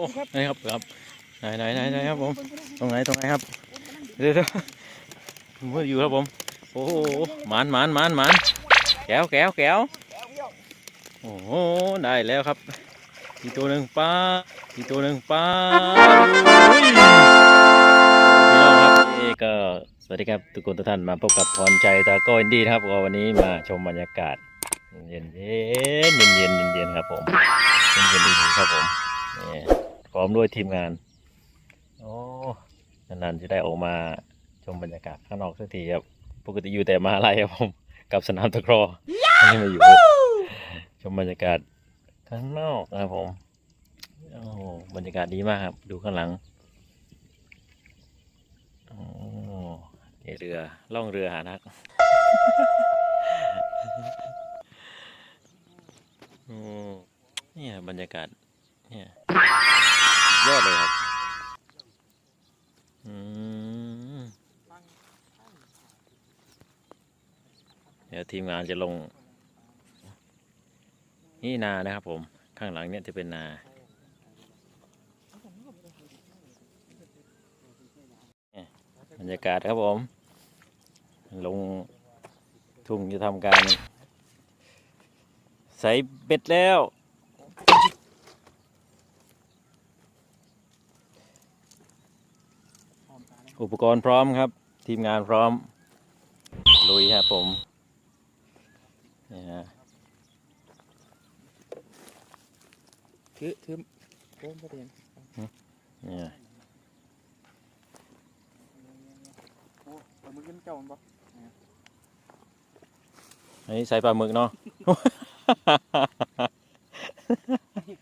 อ้ไหนครับครับไหนไหนไหนไหนครับผมตรงไหนตรงไหนครับเดี๋ยวเดี๋ยวมืออยู่ครับผมโอ้โหหมานหมานหมานหมานแก้วแก้วแก้วโอ้โหได้แล้วครับอีกตัวหนึ่งปลาอีกตัวหนึ่งปลาพี่น้องครับนี่ก็สวัสดีครับทุกคนทุกท่านมาพบกับพรชัยตาโก้อินดีนะครับก็วันนี้มาชมบรรยากาศเย็นเย็นเย็นเย็นเย็นเย็นครับผมเย็นเย็นดีครับผมนี่ พร้อมด้วยทีมงาน โอ้นานๆจะได้ออกมาชมบรรยากาศข้างนอกสักทีครับ ปกติอยู่แต่มหาลัยครับผมกับสนามตะกร้ออันนี้มาอยู่ ชมบรรยากาศข้างนอกนะครับผมโอ้โหบรรยากาศดีมากครับ ดูข้างหลังโอ้นี่เรือล่องเรือหานักโอ้เนี่ยบรรยากาศเนี่ย ยอดเลยครับอืมเดี๋ยวทีมงานจะลง นี่นานะครับผม ข้างหลังเนี่ยจะเป็นนาบรรยากาศครับผม ลงทุ่งจะทำการ ใส่เบ็ดแล้ว อุปกรณ์พร้อมครับ ทีมงานพร้อม ลุยครับผมนี่ฮะถือถือโอ้ไม่เรียนเนี่ยโอ้ปลาหมึกเป็นเจ้ามันบ่อันนี้ใส่ปลาหมึกเนาะ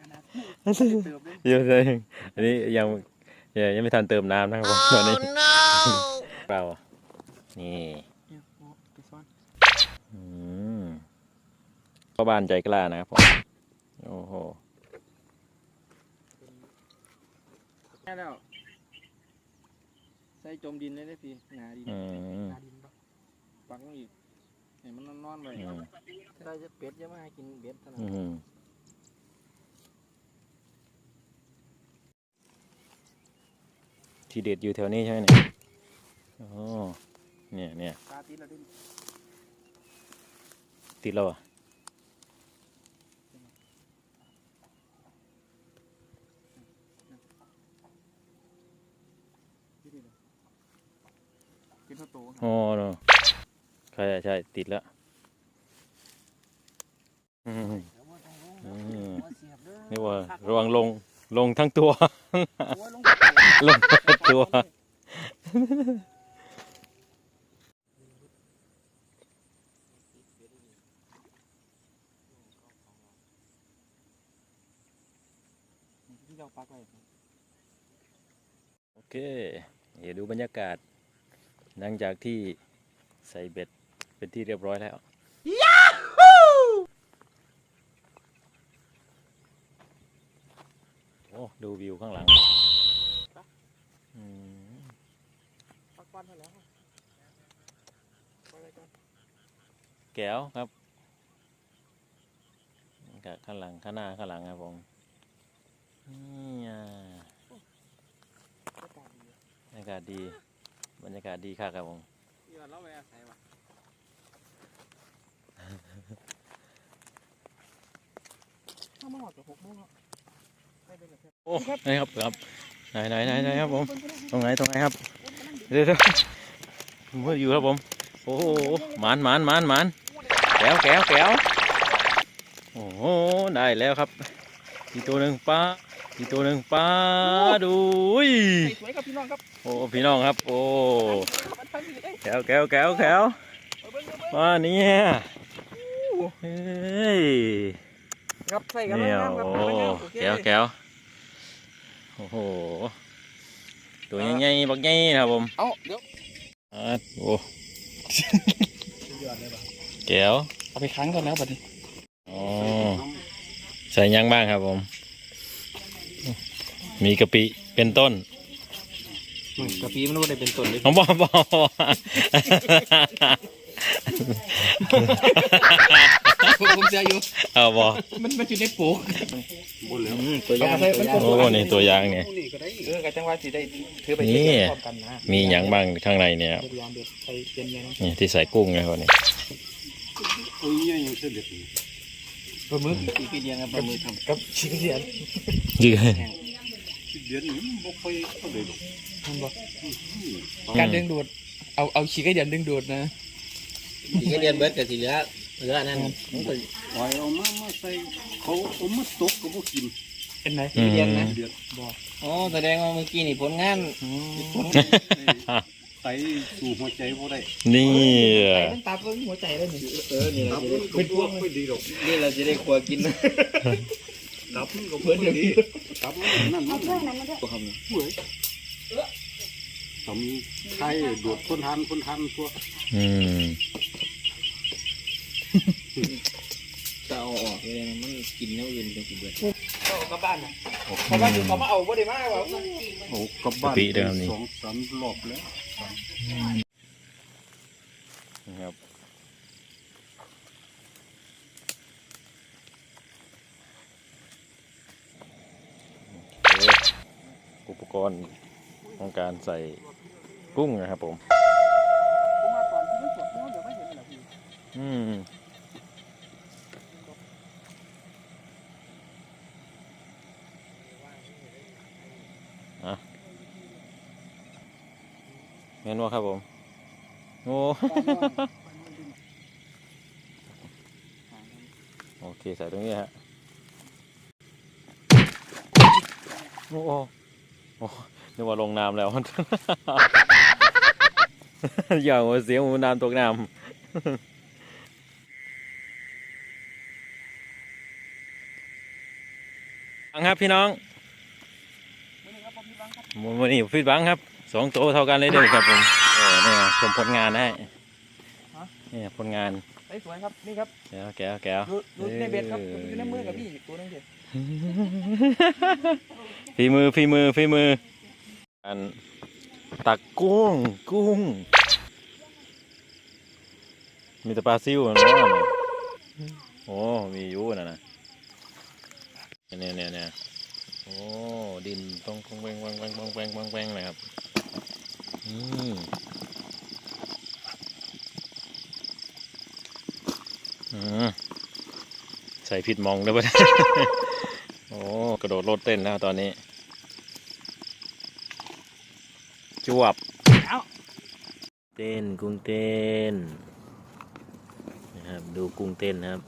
ขนาดเติมเลยเยอะเลยอันนี้ยัง ยังยังไม่ทันเติมน้ำนะครับผมตอนนี้เรานี่เนี่ยโอ้ไปซ่อนอืมพ่อบ้านใจกล้านะครับผมโอ้โหแค่แล้วใส่จมดินเลยได้พี่หนาดินอืมหนาดินปะปักลงอีกเห็นมันนอนๆเลยอืมใส่จะเป็ดจะมาให้กินเบ็ดเท่านั้น อืม ที่เด็ดอยู่แถวนี้ใช่ไหมเนี่ยโอ้เนี่ยเนี่ยปลาตีนละดิติดแล้วอะโอ๋อเนาะใช่ใช่ติดแล้วอืมนี่ว่าระวังลงลงทั้งตัว ลงทั้งตัว ที่เราปักไว้โอเค เดี๋ยวดูบรรยากาศ หลังจากที่ใส่เบ็ดเป็นที่เรียบร้อยแล้ว โอ้ ดูวิวข้างหลังอืม ปักปั้นเท่าแล้วปักอะไรกันแก้วครับกับข้างหลังข้างหน้าข้างหลังครับผมนี่อะก็ตาดีบรรยากาศดีบรรยากาศดีค่ะครับผมที่ว่าเราไปอาศัยวะถ้ามาหอดกับหกโมงแล้วได้เป็นแบบโอ้ไหนครับครับไหนไหนไหนไหนครับผม ตรงไหนตรงไหนครับ เดี๋ยวเดี๋ยวมืออยู่ครับผม โอ้โหหมานหมานหมานหมานแก้วแก้วแก้วโอ้โห ได้แล้วครับ อีกตัวหนึ่งปลาอีกตัวหนึ่งปลาดูอุ้ยสวยครับพี่น้องครับ โอ้พี่น้องครับ โอ้มันทั้งนี้เอ้ยแก้วแก้วแก้วแก้วเอาเบิ่งเอาเบิ่งมาเนี่ยเฮ้ยครับใส่กันเนี่ยแล้วครับโอ้โอเคแก้วแก้วโอ้โห ตัวใหญ่ๆบักใหญ่นะครับผมเอาเดี๋ยวอ่าโอ้แก้วเอาไปค้างก่อนแล้วบัดนี้อ๋อใส่ยังบ้างครับผม มีกะปิเป็นต้นกะปิมันไม่ได้เป็นต้นเลยผมบอกบอก ผมเสียอยู่เอาบอมันมันอยู่ในปูบนแล้วตัวอยางตัวอยางโอ้นี่ตัวอย่างเนี่ยนี่ก็ได้เออกะจังว่าสิได้ถือไปนี่เที่ยวพร้อมกันนะมีอย่างบ้างข้างในเนี่ยครับเดี๋ยวลองเดี๋ยวไปเตรียมเลยนะนี่ที่ใส่กุ้งนะครับนี่โอ้ยยังเสด็จปลาหมึกอีกเดียวกับปลาหมึกทำกับชิ้นเดียวยืดเดือนนี้บ่ค่อยเท่าไหร่หรอกมันบอกการดึงดูดเอาเอาขี้ไก่เดียนดึงดูดนะอีกเดือนเบิดก็สิเหลือ เหลืออันนั้นมันก็ปล่อยเอามามาใส่เขาเอามาตกก็บ่กินเป็นไหนอืมเดียนนะเดือดโอ้แสดงว่าเมื่อกี้นี่ผลงานไตสู่หัวใจบ่ได้นี่ไก่มันตาเพิ่งหัวใจเลยนี่เออนี่ตัเราบจะมัได้นก็บ่ค่อยดีหรอกนี่เราจะได้ครัวกินนะตับมันก็บ่ค่อยดีตับมันนั่นมันตัวคำนี้เว้ยทำไทยโดดคนหันคนหันตัวอืม จะเอาออกเลยนะ มันกินแนวอื่นเป็นสิเบิดเอากลับบ้านนะเขาบ้านอยู่เขามาเอาบ่ได้มาว่าโอ้กลับบ้านปีเดิมนี่สองสามรอบแล้วนะครับโอเคอุปกรณ์ของการใส่กุ้งนะครับผมผมมาตอนที่มันสดเนาะเดี๋ยวไม่เห็นเหรอพี่ อืมอะเห็นว่าครับผมโอ้ โอเคใส่ตรงนี้ฮะโอ้โหโอ้นึกว่าลงน้ำแล้วอย่างว่าเสียงหมูน้ำตกน้ำฟังครับพี่น้องวันนี้ฟิตบังครับ สองตัวเท่ากันเลยเด้อครับผมโอ้เนี่ยชมผลงานให้เนี่ยผลงานไอ้สวยครับนี่ครับแก้วแก้วแก้วดูดูในเบ็ดครับอยู่ในมือกับพี่อีกตัวนึงเด็ดฝีมือฝีมือฝีมืออันตักกุ้งกุ้ง มีแต่ปลาซิวเนาะโอ้มีอยู่นะนะเนี่ยเนี่ยเนี่ยโอ้ดินต้องปองแปงปองแปงปองแปงปองแปงเลยครับ นี่อืมใส่ผิดมองด้วยปะโอ้กระโดดโลดเต้นแล้วตอนนี้ จวบเต้นกุ้งเต้นนะครับดูกุ้งเต้นนะครับ